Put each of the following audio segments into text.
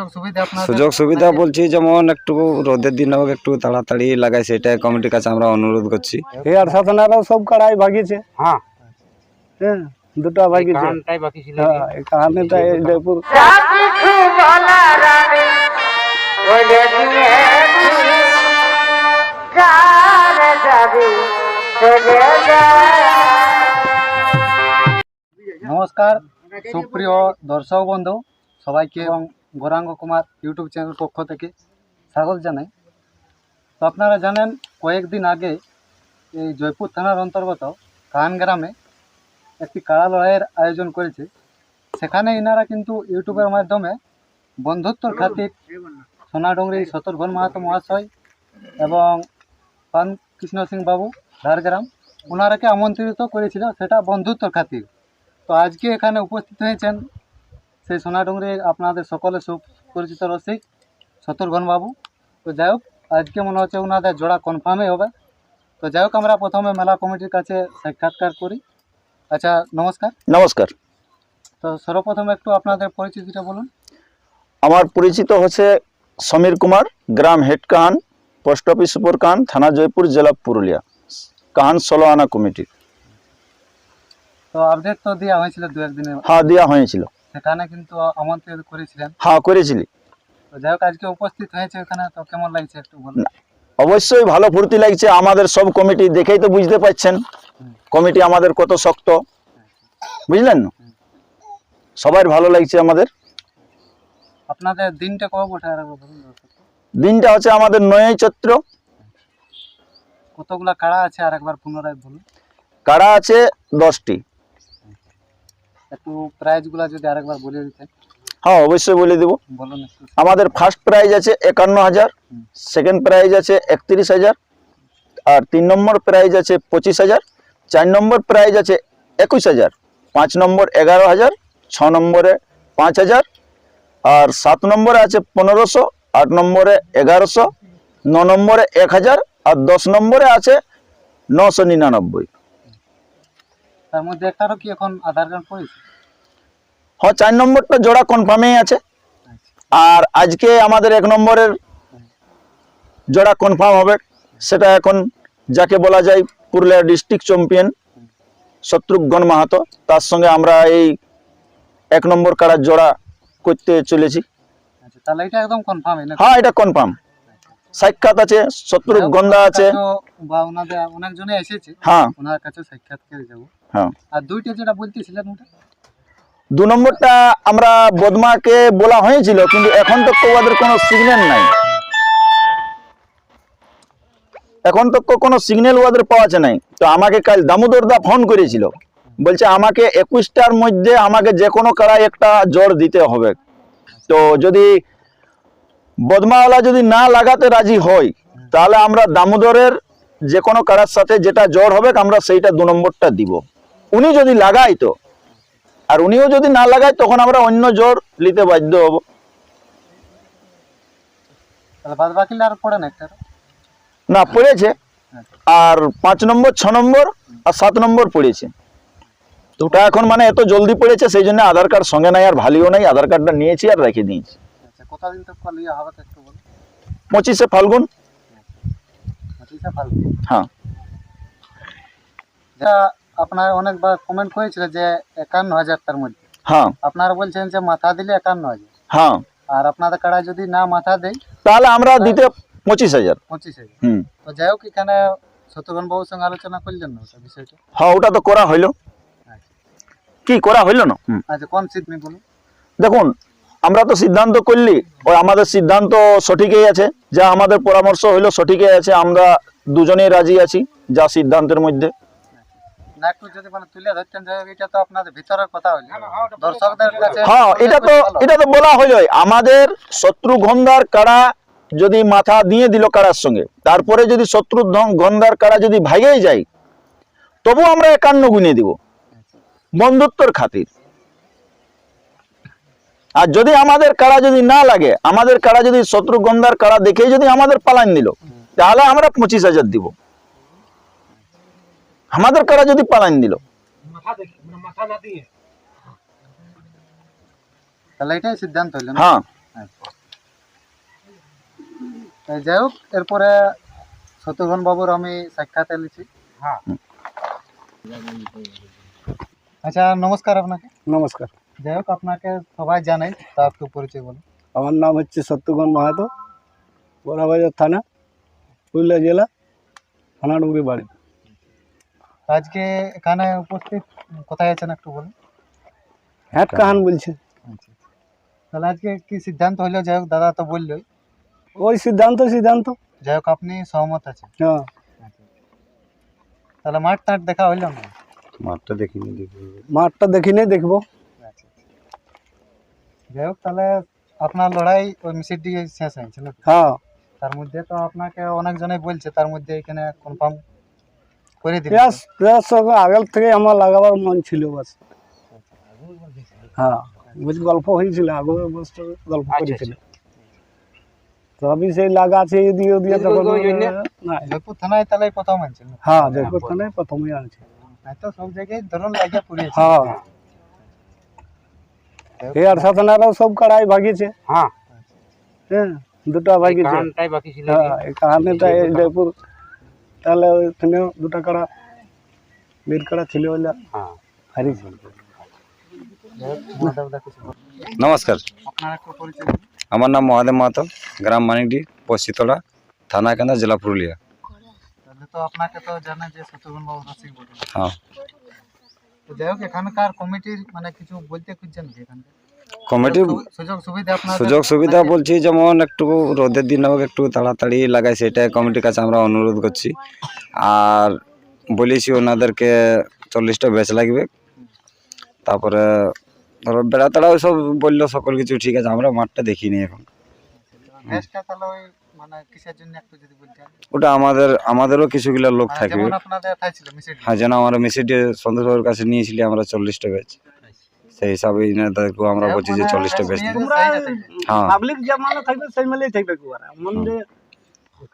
সুযোগ সুবিধা আপনাদের? সুযোগ সুবিধা বলছি যেমন একটু রোদের দিন হোক একটু তাড়াতাড়ি লাগাই সেটাই কমিটির কাছে আমরা অনুরোধ করছি। এর শাসনারাও সব কাড়াই ভাগিছে। হ্যাঁ। হ্যাঁ দুটা ছিল। হ্যাঁ এই এই জয়পুর নমস্কার সুপ্রিয় দর্শক বন্ধু সবাইকে এবং গৌরাঙ্গ কুমার ইউটিউব চ্যানেল পক্ষ থেকে স্বাগত জানাই। তো আপনারা জানেন, কয়েকদিন আগে এই জয়পুর থানার অন্তর্গত কান গ্রামে একটি কাড়া লড়াইয়ের আয়োজন করেছে। সেখানে ইনারা কিন্তু ইউটিউবের মাধ্যমে বন্ধুত্বর খাতির সোনাডুঙ্গরি শতরঘন মাহাতো মহাশয় এবং পান কৃষ্ণ সিং বাবু ঝাড়গ্রাম ওনারাকে আমন্ত্রিত করেছিল সেটা বন্ধুত্বর খাতির। তো আজকে এখানে উপস্থিত হয়েছেন সেই সোনাডুঙ্গরির আপনাদের সকলে সুপরিচিত রসিক শত্রুঘ্ন বাবু। তো যাই হোক আজকে মনে হচ্ছে ওনাদের জোড়া কনফার্মই হবে। তো যাই হোক আমরা প্রথমে মেলা কমিটির কাছে সাক্ষাৎকার করি। আচ্ছা নমস্কার। নমস্কার। তো সর্বপ্রথম একটু আপনাদের পরিচিতিটা বলুন। আমার পরিচিত হচ্ছে সমীর কুমার গ্রাম হেড কাহান পোস্ট অফিস উপর কাহান থানা জয়পুর জেলা পুরুলিয়া। কাহান ষোলো আনা কমিটি। তো আপডেট তো দেওয়া হয়েছিল দু একদিনের হ্যাঁ দেওয়া হয়েছিল। সেখানে কিন্তু আমন্ত্রিত করেছিলেন। হ্যাঁ করেছিলি। তো যাই হোক আজকে উপস্থিত হয়েছে ওখানে তো কেমন লাগছে একটু বলুন? অবশ্যই ভালো ফুর্তি লাগছে। আমাদের সব কমিটি দেখেই তো বুঝতে পারছেন। কমিটি আমাদের কত শক্ত। বুঝলেন সবার ভালো লাগছে আমাদের। আপনাদের দিনটা কবে ওঠে। দিনটা হচ্ছে আমাদের নয়ই চৈত্র। কতগুলা কাড়া আছে আর একবার পুনরায় বলুন? কাড়া আছে দশটি। একটু প্রাইজগুলো যদি আরেকবার বলে দিতেন। হ্যাঁ অবশ্যই বলে দেবো। আমাদের ফার্স্ট প্রাইজ আছে একান্ন হাজার সেকেন্ড প্রাইজ আছে একত্রিশ হাজার আর তিন নম্বর প্রাইজ আছে পঁচিশ হাজার চার নম্বর প্রাইজ আছে একুশ হাজার পাঁচ নম্বর এগারো হাজার ছ নম্বরে পাঁচ হাজার আর সাত নম্বরে আছে পনেরোশো আট নম্বরে এগারোশো ন নম্বরে এক হাজার আর দশ নম্বরে আছে নশো নিরানব্বই। তার মধ্যে একটারও কি এখন আধার কার্ড পড়েছে? হ্যাঁ চার নম্বরটা জোড়া কনফার্মেই আছে। আর আজকে আমাদের এক নম্বরের জোড়া কনফার্ম হবে। সেটা এখন যাকে বলা যায় পুরুলিয়া ডিস্ট্রিক্ট চ্যাম্পিয়ন শত্রুঘ্ন মাহাতো। তার সঙ্গে আমরা এই এক নম্বর কাড়ার জোড়া করতে চলেছি। আচ্ছা তাহলে এটা একদম কনফার্ম না হ্যাঁ এটা কনফার্ম সাক্ষাৎ আছে শত্রুঘ্নদা আছে। বা ওনাদের অনেকজনে এসেছে। হ্যাঁ। ওনার কাছে সাক্ষাৎ করে যাব। হ্যাঁ। আর দুইটা যেটা বলতেছিলেন ওটা? দু নম্বরটা আমরা বদমাকে বলা হয়েছিল কিন্তু এখন তো ওদের কোনো সিগন্যাল নাই। এখন তো কোনো সিগন্যাল ওদের পাওয়া যায় নাই। তো আমাকে কাল দামোদরদা ফোন করেছিল। বলছে আমাকে একুশটার মধ্যে আমাকে যে কোনো কাড়ায় একটা জোর দিতে হবে। তো যদি বদমাওয়ালা যদি না লাগাতে রাজি হয় তাহলে আমরা দামোদরের যে কোনো কাড়ার সাথে যেটা জোর হবে আমরা সেইটা দু নম্বরটা দিব। উনি যদি লাগাই তো আর উনিও যদি না লাগায় তখন আমরা অন্য জোর নিতে বাধ্য হব। না পড়েছে। আর পাঁচ নম্বর ছ নম্বর আর সাত নম্বর পড়েছে। দুটা এখন মানে এত জলদি পড়েছে সেই জন্য আধার কার্ড সঙ্গে নাই আর ভালিও নাই। আধার কার্ডটা নিয়েছি আর রেখে দিয়েছি। আচ্ছা পঁচিশে ফাল্গুন। হ্যাঁ। আপনার অনেকবার কমেন্ট করেছিল যে একান্ন হাজারটার মধ্যে। হ্যাঁ। আপনারা বলছেন যে মাথা দিলে একান্ন হাজার। হ্যাঁ। আর আপনাদের কাড়ায় যদি না মাথা দেয় তাহলে আমরা দিতে পঁচিশ হাজার। পঁচিশ হাজার। হুম। তো যাই হোক এখানে শত্রুঘ্ন বাবুর সঙ্গে আলোচনা করলেন না ওটা বিষয়টা? হ্যাঁ ওটা তো করা হইল। আচ্ছা। কি করা হইল না? আচ্ছা কোন সিডনি বলুন? দেখুন আমরা তো সিদ্ধান্ত করলি ওই আমাদের সিদ্ধান্ত সঠিকই আছে। যা আমাদের পরামর্শ হইল সঠিকই আছে। আমরা দুজনেই রাজি আছি যা সিদ্ধান্তের মধ্যে। না একটু যদি মানে তুলে ধরতেন যে এটা তো আপনাদের ভিতরের কথা হইল। দর্শকদের কাছে হ্যাঁ এটা তো এটা তো বলা হইল আমাদের শত্রু গন্ধার যদি মাথা দিয়ে দিল কাড়ার সঙ্গে তারপরে যদি শত্রু গন্ধার কাড়া যদি ভাগেই যায় তবু আমরা একান্ন গুণে দিব বন্ধুত্বর খাতির। আর যদি আমাদের কারা যদি না লাগে আমাদের কারা যদি শত্রু গন্ধার কারা দেখেই যদি আমাদের পালান দিল তাহলে আমরা পঁচিশ হাজার দিব। আমাদের কাড়া যদি পালান দিল? তাহলে এটাই সিদ্ধান্ত? হ্যাঁ। আচ্ছা। যাই হোক এরপরে শত্রুঘ্ন বাবুর আমি সাক্ষাৎ এলেছি হ্যাঁ। আচ্ছা নমস্কার আপনাকে। নমস্কার। যাই হোক আপনাকে সবাই তা একটু পরিচয় বলুন। আমার নাম হচ্ছে সত্যগণ মাহাতো বড়াবাজার থানা পুরুলিয়া জেলা থানাডুবরি বাড়ি। আজকে এখানে উপস্থিত কোথায় আছেন একটু বলুন? হ্যাট কাহান বলছেন তাহলে আজকে কি সিদ্ধান্ত হইল যাই হোক দাদা তো বললোই। ওই সিদ্ধান্ত সিদ্ধান্ত। যাই হোক আপনি সহমত আছেন। হ্যাঁ। তাহলে মাঠ টাট দেখা হইল না? মাঠটা দেখিনি দেখি মাঠটা দেখিনি দেখব। যাই হোক তাহলে আপনার লড়াই ওই দিকে শেষ হয়েছে না হ্যাঁ। তার মধ্যে তো আপনাকে অনেকজনে বলছে তার মধ্যে এখানে কনফার্ম করে দিবে। পেঁয়াজ পেঁয়াজ সঙ্গে আগের থেকে আমার লাগাবার মন ছিল বাস। হ্যাঁ বুঝ গল্প হয়েছিল আগে বছর গল্প করেছিল। তো আমি সেই লাগাছে এদিকে ওদিকে তখন না জয়পুর থানায় তাহলে প্রথম আনছেন না? হ্যাঁ জয়পুর থানায় প্রথমেই আনছে। নাই তো সব জায়গায় ধরুন লাগিয়ে পড়িয়েছে। হ্যাঁ। এই আর সাধনারাও সব কড়াই ভাগিয়েছে হ্যাঁ। হ্যাঁ দুটা ভাগিয়েছে বাকি ছিল। হ্যাঁ এই কাহানিটা এই জয়পুর তাহলে ওইখানেও দুটা কাড়া বীর কাড়া ছিল বলে হ্যাঁ হারিয়েছে নমস্কার। আপনার একটু পরিচয় দিন। আমার নাম মহাদেব মাহাতো গ্রাম মানিকডি পশ্চিতলা থানা কেন্দ্র জেলা পুরুলিয়া। তাহলে তো আপনাকে তো জানে যে শত্রুঘ্ন বাবু রসিক বটে হ্যাঁ। তো যাই হোক এখানকার কমিটির মানে কিছু বলতে খুঁজছেন কি এখানকার? কমিটি সুযোগ সুবিধা সুবিধা বলছি যেমন একটু রোদের দিন হোক একটু তাড়াতাড়ি লাগাই সেটাই কমিটির কাছে আমরা অনুরোধ করছি। আর বলেছি ওনাদেরকে চল্লিশটা ব্যাচ লাগবে। তারপরে ধরো বেড়া তাড়াও সব বলল সকল কিছু ঠিক আছে আমরা মাঠটা দেখিনি এখন। ওই মানে ওটা আমাদের আমাদেরও কিছুগুলো লোক মানে থাকবে। হ্যাঁ যেন আমরা মেসিটি সন্তোষবাবুর কাছে নিয়েছিলি আমরা চল্লিশটা ব্যাচ। সেই হিসাবে ইনাদেরকেও আমরা বলছি যে চল্লিশটা ব্যাচ দিন হ্যাঁ। পাবলিক যে মানে থাকবে সেই মেলেই থাকবে কুয়ারা মন যে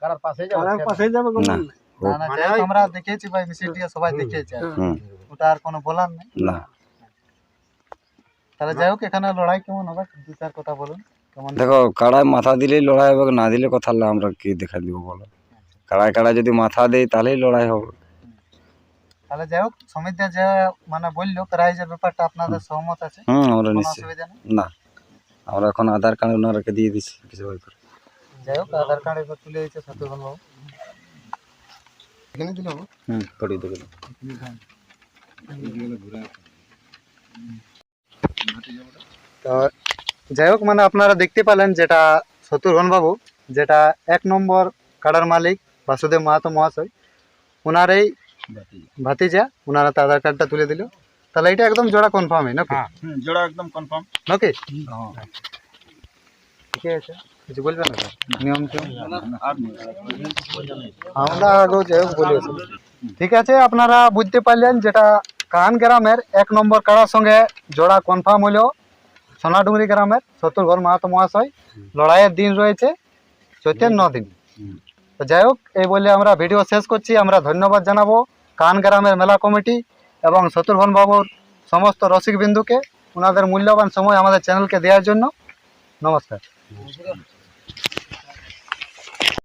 কারার পাশে কারার পাশে যাবে না। নাই। না না যাই হোক আমরা দেখেছি ভাই মিসিড সবাই দেখেছি। ওটা আর কোনো বলার নেই। না। তাহলে যাই হোক এখানে লড়াই কেমন হবে? দু চার কথা বলুন। দেখো কাড়ায় মাথা দিলেই লড়াই হবে না দিলে কথা আমরা কি দেখা দিব বলো? কাড়ায় কাড়ায় যদি মাথা দেই তাহলেই লড়াই হবে। তাহলে যাই হোক সমিতি যে মানে বলল প্রাইজের ব্যাপারটা আপনাদের সহমত আছে? হুম আমরা নেই? না আমরা এখন আধার কার্ড ওনারাকে দিয়ে দিচ্ছি কিছু ওই করে। যাই হোক আধার কার্ড এবার তুলে দিচ্ছে শত্রুঘ্ন বাবু। এখানে দিলাম। হুম পড়িয়ে দেবেন তো যাই হোক মানে আপনারা দেখতে পেলেন যেটা শত্রুঘ্ন বাবু যেটা এক নম্বর কাড়ার মালিক বাসুদেব মাহাতো মহাশয়। ওনার এই ভাতিজা। ওনারা তো আধার কার্ডটা তুলে দিল। তাহলে এটা একদম জোড়া কনফার্মই নাকি? জোড়া একদম কনফার্ম নাকি? ঠিক আছে। কিছু বলবেন না নিয়ম আমরা আগেও যাই হোক বলে ঠিক আছে আপনারা বুঝতে পারলেন যেটা কাহান গ্রামের এক নম্বর কারার সঙ্গে জোড়া কনফার্ম হলো। সোনাডুঙ্গরি গ্রামের শত্রুঘর মাহাতো মহাশয়। লড়াইয়ের দিন রয়েছে চৈতের ন দিন তো যাই হোক এই বলে আমরা ভিডিও শেষ করছি। আমরা ধন্যবাদ জানাব। কান গ্রামের মেলা কমিটি এবং শত্রুঘন বাবুর সমস্ত রসিক বিন্দুকে ওনাদের মূল্যবান সময় আমাদের চ্যানেলকে দেওয়ার জন্য নমস্কার।